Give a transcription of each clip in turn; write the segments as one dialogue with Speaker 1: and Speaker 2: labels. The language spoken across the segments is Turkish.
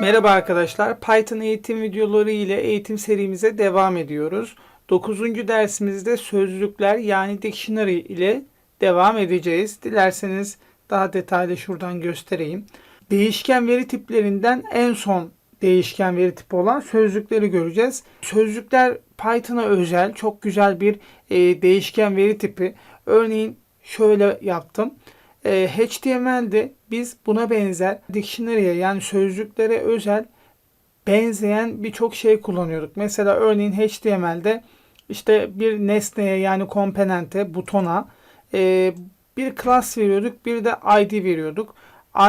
Speaker 1: Merhaba arkadaşlar. Python eğitim videoları ile eğitim serimize devam ediyoruz. 9. dersimizde sözlükler yani dictionary ile devam edeceğiz. Dilerseniz daha detaylı şuradan göstereyim. Değişken veri tiplerinden en son değişken veri tipi olan sözlükleri göreceğiz. Sözlükler Python'a özel çok güzel bir e, değişken veri tipi. Örneğin şöyle yaptım. E, HTML'de biz buna benzer dictionary'e yani sözlüklere özel benzeyen birçok şey kullanıyorduk. Mesela örneğin HTML'de işte bir nesneye yani komponente, butona e, bir class veriyorduk, bir de ID veriyorduk.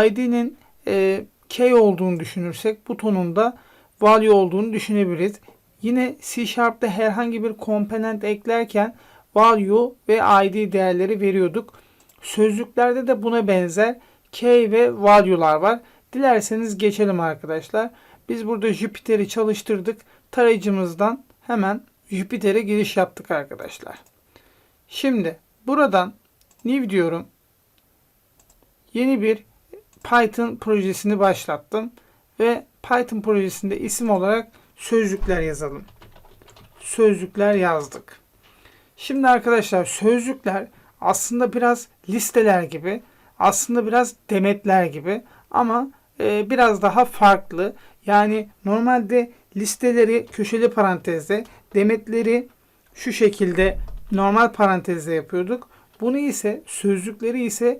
Speaker 1: ID'nin e, key olduğunu düşünürsek butonun da value olduğunu düşünebiliriz. Yine C Sharp'ta herhangi bir komponent eklerken value ve id değerleri veriyorduk. Sözlüklerde de buna benzer key ve value'lar var. Dilerseniz geçelim arkadaşlar. Biz burada Jupyter'i çalıştırdık. Tarayıcımızdan hemen Jupyter'e giriş yaptık arkadaşlar. Şimdi buradan new diyorum. Yeni bir Python projesini başlattım ve Python projesinde isim olarak sözlükler yazalım. Sözlükler yazdık. Şimdi arkadaşlar sözlükler aslında biraz listeler gibi, aslında biraz demetler gibi ama e, biraz daha farklı. Yani normalde listeleri köşeli parantezde, demetleri şu şekilde normal parantezde yapıyorduk. Bunu ise sözlükleri ise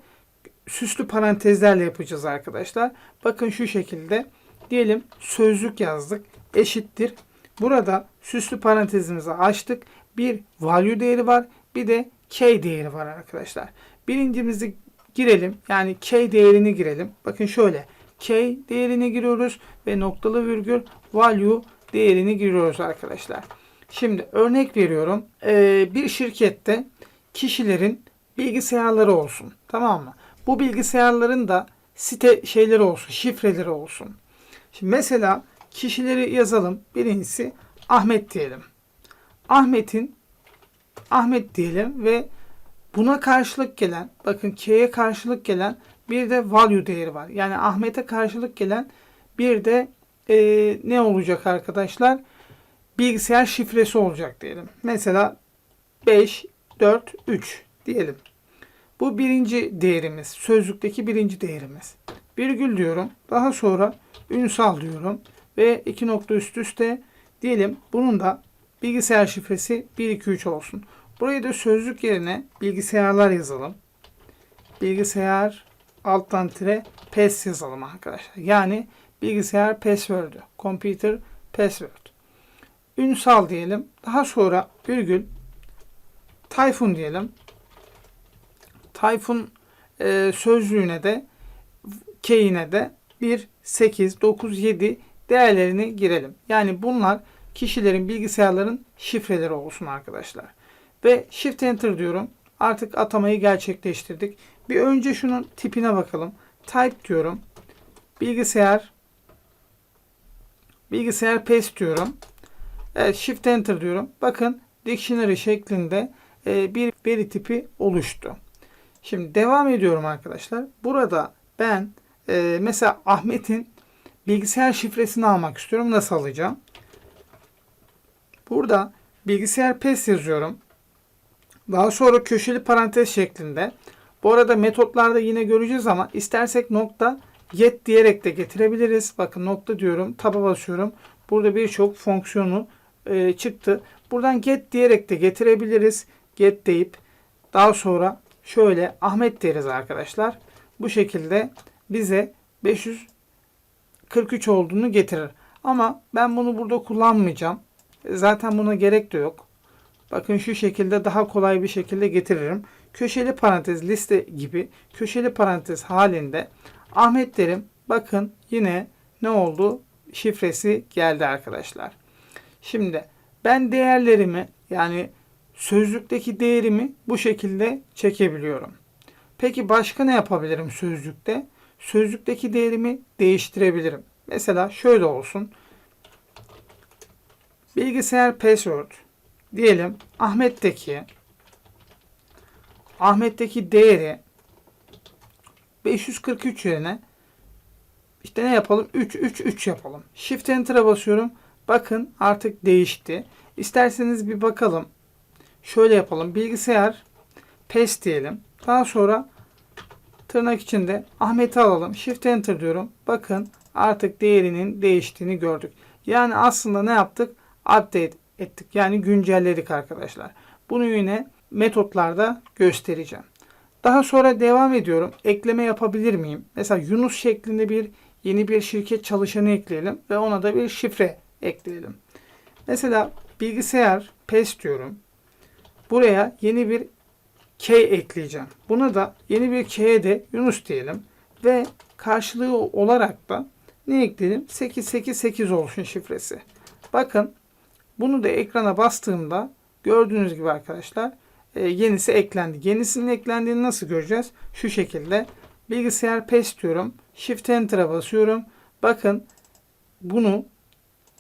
Speaker 1: süslü parantezlerle yapacağız arkadaşlar. Bakın şu şekilde diyelim sözlük yazdık eşittir. Burada süslü parantezimizi açtık. Bir value değeri var. Bir de k değeri var arkadaşlar. Birincimizi girelim. Yani k değerini girelim. Bakın şöyle. k değerini giriyoruz ve noktalı virgül value değerini giriyoruz arkadaşlar. Şimdi örnek veriyorum. Ee, bir şirkette kişilerin bilgisayarları olsun. Tamam mı? Bu bilgisayarların da site şeyleri olsun, şifreleri olsun. Şimdi mesela kişileri yazalım. Birincisi Ahmet diyelim. Ahmet'in Ahmet diyelim ve buna karşılık gelen bakın K'ye karşılık gelen bir de value değeri var. Yani Ahmet'e karşılık gelen bir de e, ne olacak arkadaşlar? Bilgisayar şifresi olacak diyelim. Mesela 5, 4, 3 diyelim. Bu birinci değerimiz. Sözlükteki birinci değerimiz. Virgül diyorum. Daha sonra ünsal diyorum. Ve iki nokta üst üste diyelim. Bunun da bilgisayar şifresi 123 olsun. Burayı da sözlük yerine bilgisayarlar yazalım. Bilgisayar alttan tire pass yazalım arkadaşlar. Yani bilgisayar password'ü. Computer password. Ünsal diyelim. Daha sonra virgül Tayfun diyelim. Tayfun e, sözlüğüne de keyine de 1, 8, 9, 7 değerlerini girelim. Yani bunlar kişilerin bilgisayarların şifreleri olsun arkadaşlar. Ve Shift Enter diyorum. Artık atamayı gerçekleştirdik. Bir önce şunun tipine bakalım. Type diyorum. Bilgisayar bilgisayar paste diyorum. Evet, Shift Enter diyorum. Bakın dictionary şeklinde e, bir veri tipi oluştu. Şimdi devam ediyorum arkadaşlar. Burada ben e, mesela Ahmet'in bilgisayar şifresini almak istiyorum. Nasıl alacağım? Burada bilgisayar pes yazıyorum. Daha sonra köşeli parantez şeklinde. Bu arada metotlarda yine göreceğiz ama istersek nokta get diyerek de getirebiliriz. Bakın nokta diyorum. Taba basıyorum. Burada birçok fonksiyonu e, çıktı. Buradan get diyerek de getirebiliriz. Get deyip daha sonra şöyle Ahmet deriz arkadaşlar. Bu şekilde bize 543 olduğunu getirir. Ama ben bunu burada kullanmayacağım. Zaten buna gerek de yok. Bakın şu şekilde daha kolay bir şekilde getiririm. Köşeli parantez liste gibi köşeli parantez halinde Ahmet derim. Bakın yine ne oldu? Şifresi geldi arkadaşlar. Şimdi ben değerlerimi yani sözlükteki değerimi bu şekilde çekebiliyorum. Peki başka ne yapabilirim sözlükte? Sözlükteki değerimi değiştirebilirim. Mesela şöyle olsun. Bilgisayar password diyelim Ahmet'teki Ahmet'teki değeri 543 yerine İşte ne yapalım? 3 3 3 yapalım. Shift Enter'a basıyorum. Bakın artık değişti. İsterseniz bir bakalım. Şöyle yapalım. Bilgisayar PES diyelim. Daha sonra tırnak içinde Ahmet'i alalım. Shift Enter diyorum. Bakın artık değerinin değiştiğini gördük. Yani aslında ne yaptık? Update ettik. Yani güncelledik arkadaşlar. Bunu yine metotlarda göstereceğim. Daha sonra devam ediyorum. Ekleme yapabilir miyim? Mesela Yunus şeklinde bir yeni bir şirket çalışanı ekleyelim ve ona da bir şifre ekleyelim. Mesela bilgisayar PES diyorum. Buraya yeni bir K ekleyeceğim. Buna da yeni bir K'ye de Yunus diyelim. Ve karşılığı olarak da ne ekleyelim? 888 olsun şifresi. Bakın bunu da ekrana bastığımda gördüğünüz gibi arkadaşlar e, yenisi eklendi. Yenisinin eklendiğini nasıl göreceğiz? Şu şekilde bilgisayar PES diyorum. Shift Enter'a basıyorum. Bakın bunu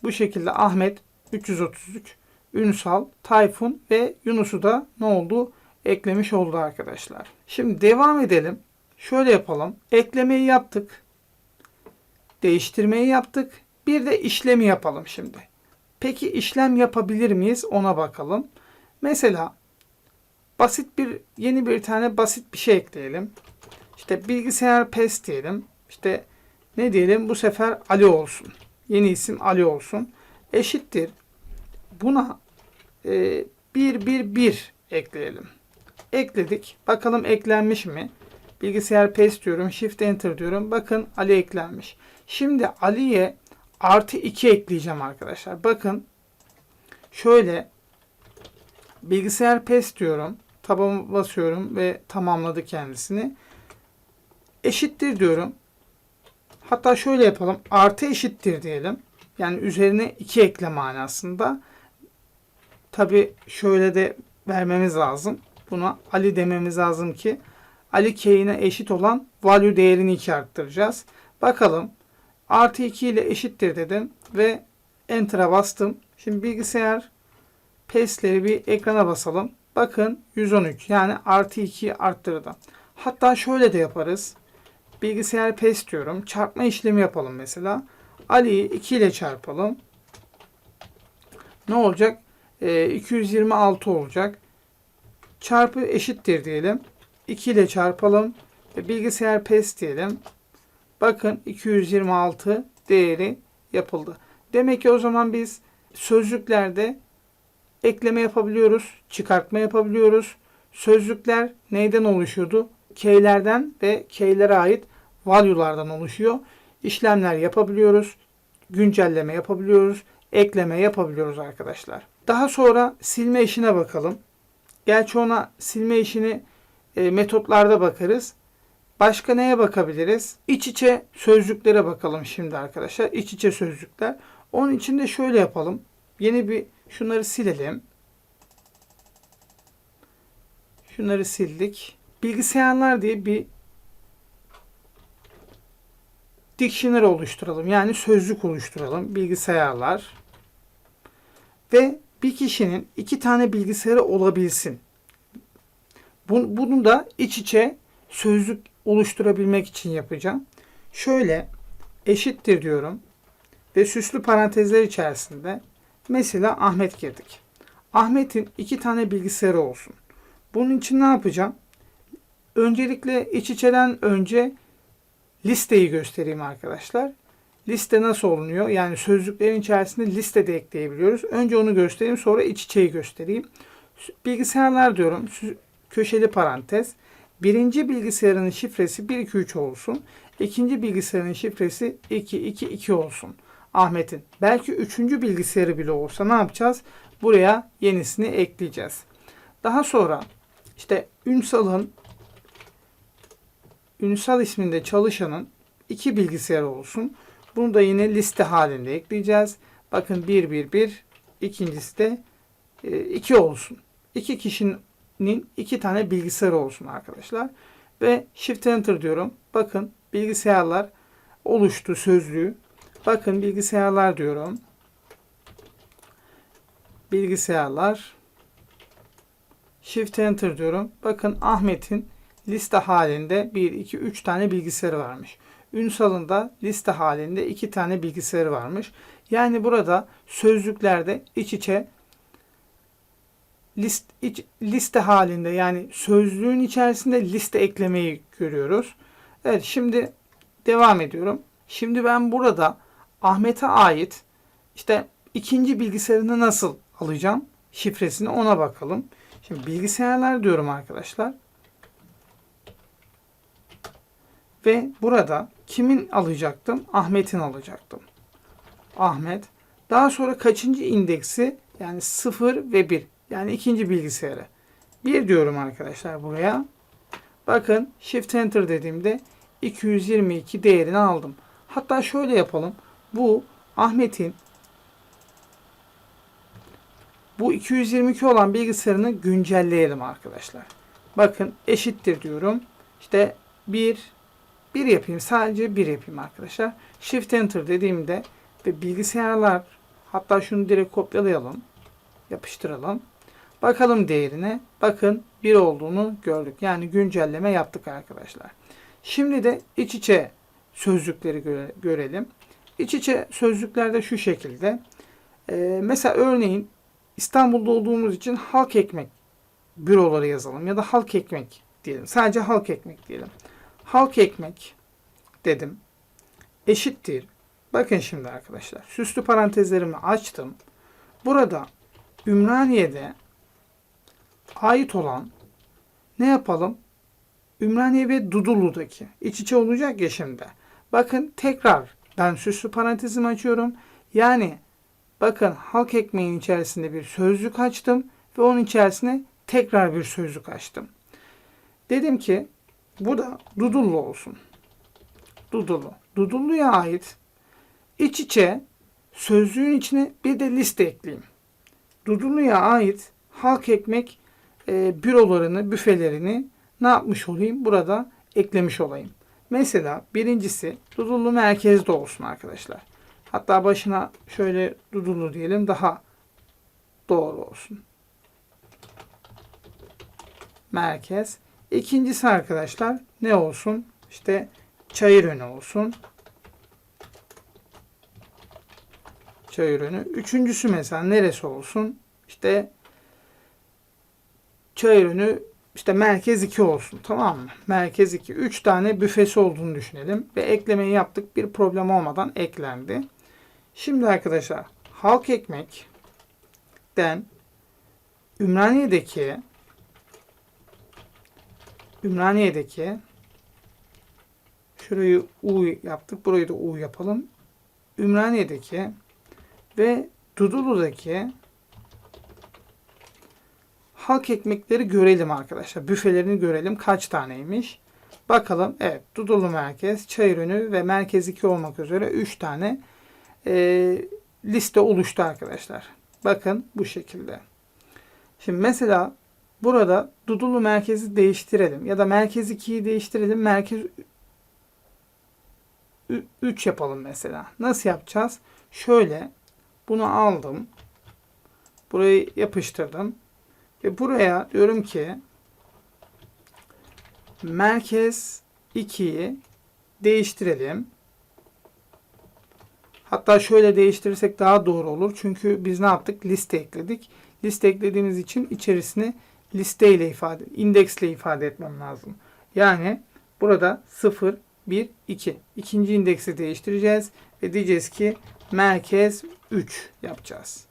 Speaker 1: bu şekilde Ahmet 333, Ünsal, Tayfun ve Yunus'u da ne oldu? Eklemiş oldu arkadaşlar. Şimdi devam edelim. Şöyle yapalım. Eklemeyi yaptık. Değiştirmeyi yaptık. Bir de işlemi yapalım şimdi. Peki işlem yapabilir miyiz? Ona bakalım. Mesela basit bir yeni bir tane basit bir şey ekleyelim. İşte bilgisayar PES diyelim. İşte ne diyelim bu sefer Ali olsun. Yeni isim Ali olsun. Eşittir. Buna e, 1 1 1 ekleyelim. Ekledik. Bakalım eklenmiş mi? Bilgisayar PES diyorum. Shift Enter diyorum. Bakın Ali eklenmiş. Şimdi Ali'ye artı 2 ekleyeceğim arkadaşlar. Bakın şöyle bilgisayar PES diyorum. Taba basıyorum ve tamamladı kendisini. Eşittir diyorum. Hatta şöyle yapalım. Artı eşittir diyelim. Yani üzerine 2 ekle manasında. Tabi şöyle de vermemiz lazım. Buna Ali dememiz lazım ki Ali k'ine eşit olan value değerini 2 arttıracağız. Bakalım. Artı 2 ile eşittir dedim ve Enter'a bastım. Şimdi bilgisayar PES'leri bir ekrana basalım. Bakın 113 yani artı 2'yi arttırdı. Hatta şöyle de yaparız. Bilgisayar PES diyorum. Çarpma işlemi yapalım mesela. Ali'yi 2 ile çarpalım. Ne olacak? Ee, 226 olacak. Çarpı eşittir diyelim. 2 ile çarpalım. Bilgisayar PES diyelim. Bakın 226 değeri yapıldı. Demek ki o zaman biz sözcüklerde ekleme yapabiliyoruz, çıkartma yapabiliyoruz. Sözcükler neyden oluşuyordu? K'lerden ve K'lere ait value'lardan oluşuyor. İşlemler yapabiliyoruz, güncelleme yapabiliyoruz, ekleme yapabiliyoruz arkadaşlar. Daha sonra silme işine bakalım. Gerçi ona silme işini e, metotlarda bakarız. Başka neye bakabiliriz? İç içe sözcüklere bakalım şimdi arkadaşlar. İç içe sözcükler. Onun için de şöyle yapalım. Yeni bir şunları silelim. Şunları sildik. Bilgisayarlar diye bir dictionary oluşturalım. Yani sözlük oluşturalım. Bilgisayarlar. Ve bir kişinin iki tane bilgisayarı olabilsin. Bunu da iç içe sözlük oluşturabilmek için yapacağım. Şöyle eşittir diyorum ve süslü parantezler içerisinde mesela Ahmet girdik. Ahmet'in iki tane bilgisayarı olsun. Bunun için ne yapacağım? Öncelikle iç içeden önce listeyi göstereyim arkadaşlar. Liste nasıl olunuyor? Yani sözcüklerin içerisinde liste de ekleyebiliyoruz. Önce onu göstereyim sonra iç içeyi göstereyim. Bilgisayarlar diyorum. Köşeli parantez. Birinci bilgisayarın şifresi 123 olsun. İkinci bilgisayarın şifresi 222 olsun. Ahmet'in. Belki üçüncü bilgisayarı bile olsa ne yapacağız? Buraya yenisini ekleyeceğiz. Daha sonra işte Ünsal'ın Ünsal isminde çalışanın iki bilgisayarı olsun. Bunu da yine liste halinde ekleyeceğiz. Bakın 1 1 1 ikincisi de 2 e, olsun. İki kişinin iki tane bilgisayarı olsun arkadaşlar. Ve Shift Enter diyorum. Bakın bilgisayarlar oluştu sözlüğü. Bakın bilgisayarlar diyorum. Bilgisayarlar. Shift Enter diyorum. Bakın Ahmet'in liste halinde 1, 2, 3 tane bilgisayarı varmış. Ünsal'ın da liste halinde iki tane bilgisayarı varmış. Yani burada sözlüklerde iç içe list, iç, liste halinde yani sözlüğün içerisinde liste eklemeyi görüyoruz. Evet şimdi devam ediyorum. Şimdi ben burada Ahmet'e ait işte ikinci bilgisayarını nasıl alacağım? Şifresini ona bakalım. Şimdi bilgisayarlar diyorum arkadaşlar. Ve burada kimin alacaktım? Ahmet'in alacaktım. Ahmet. Daha sonra kaçıncı indeksi? Yani 0 ve 1. Yani ikinci bilgisayarı. 1 diyorum arkadaşlar buraya. Bakın Shift Enter dediğimde 222 değerini aldım. Hatta şöyle yapalım. Bu Ahmet'in bu 222 olan bilgisayarını güncelleyelim arkadaşlar. Bakın eşittir diyorum. İşte 1 1 yapayım. Sadece 1 yapayım arkadaşlar. Shift Enter dediğimde ve bilgisayarlar hatta şunu direkt kopyalayalım. Yapıştıralım. Bakalım değerine. Bakın 1 olduğunu gördük. Yani güncelleme yaptık arkadaşlar. Şimdi de iç içe sözlükleri göre, görelim. İç içe sözlüklerde şu şekilde. Ee, mesela örneğin İstanbul'da olduğumuz için halk ekmek büroları yazalım ya da halk ekmek diyelim. Sadece halk ekmek diyelim. Halk ekmek dedim. Eşittir. Bakın şimdi arkadaşlar. Süslü parantezlerimi açtım. Burada Ümraniye'de ait olan ne yapalım? Ümraniye ve Dudullu'daki iç içe olacak ya şimdi. Bakın tekrar ben süslü parantezimi açıyorum. Yani bakın halk ekmeğin içerisinde bir sözlük açtım ve onun içerisine tekrar bir sözlük açtım. Dedim ki bu da Dudullu olsun. Dudullu. Dudullu'ya ait iç içe sözlüğün içine bir de liste ekleyeyim. Dudullu'ya ait halk ekmek e, bürolarını, büfelerini ne yapmış olayım? Burada eklemiş olayım. Mesela birincisi Dudullu merkezde olsun arkadaşlar. Hatta başına şöyle Dudullu diyelim daha doğru olsun. Merkez. İkincisi arkadaşlar ne olsun? İşte çayır önü olsun. Çayır önü. Üçüncüsü mesela neresi olsun? İşte çayır önü işte merkez 2 olsun tamam mı? Merkez 2. 3 tane büfesi olduğunu düşünelim. Ve eklemeyi yaptık. Bir problem olmadan eklendi. Şimdi arkadaşlar halk ekmekten Ümraniye'deki Ümraniye'deki şurayı U yaptık. Burayı da U yapalım. Ümraniye'deki ve Dudullu'daki halk ekmekleri görelim arkadaşlar. Büfelerini görelim. Kaç taneymiş? Bakalım. Evet. Dudullu Merkez, Çayırönü ve Merkez 2 olmak üzere 3 tane e, liste oluştu arkadaşlar. Bakın bu şekilde. Şimdi mesela burada Dudullu Merkez'i değiştirelim. Ya da Merkez 2'yi değiştirelim. Merkez 3 yapalım mesela. Nasıl yapacağız? Şöyle bunu aldım. Burayı yapıştırdım. Ve buraya diyorum ki merkez 2'yi değiştirelim. Hatta şöyle değiştirirsek daha doğru olur. Çünkü biz ne yaptık? Liste ekledik. Liste eklediğimiz için içerisine liste ile ifade, indeksle ifade etmem lazım. Yani burada 0, 1, 2. İkinci indeksi değiştireceğiz ve diyeceğiz ki merkez 3 yapacağız.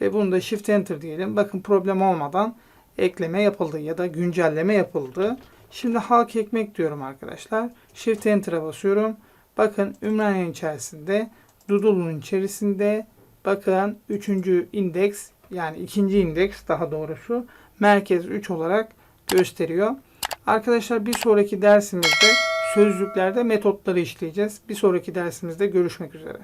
Speaker 1: Ve bunu da Shift Enter diyelim. Bakın problem olmadan ekleme yapıldı ya da güncelleme yapıldı. Şimdi halk ekmek diyorum arkadaşlar. Shift Enter'a basıyorum. Bakın Ümraniye'nin içerisinde, Dudullu'nun içerisinde bakın 3. indeks yani ikinci indeks daha doğrusu merkez 3 olarak gösteriyor. Arkadaşlar bir sonraki dersimizde sözlüklerde metotları işleyeceğiz. Bir sonraki dersimizde görüşmek üzere.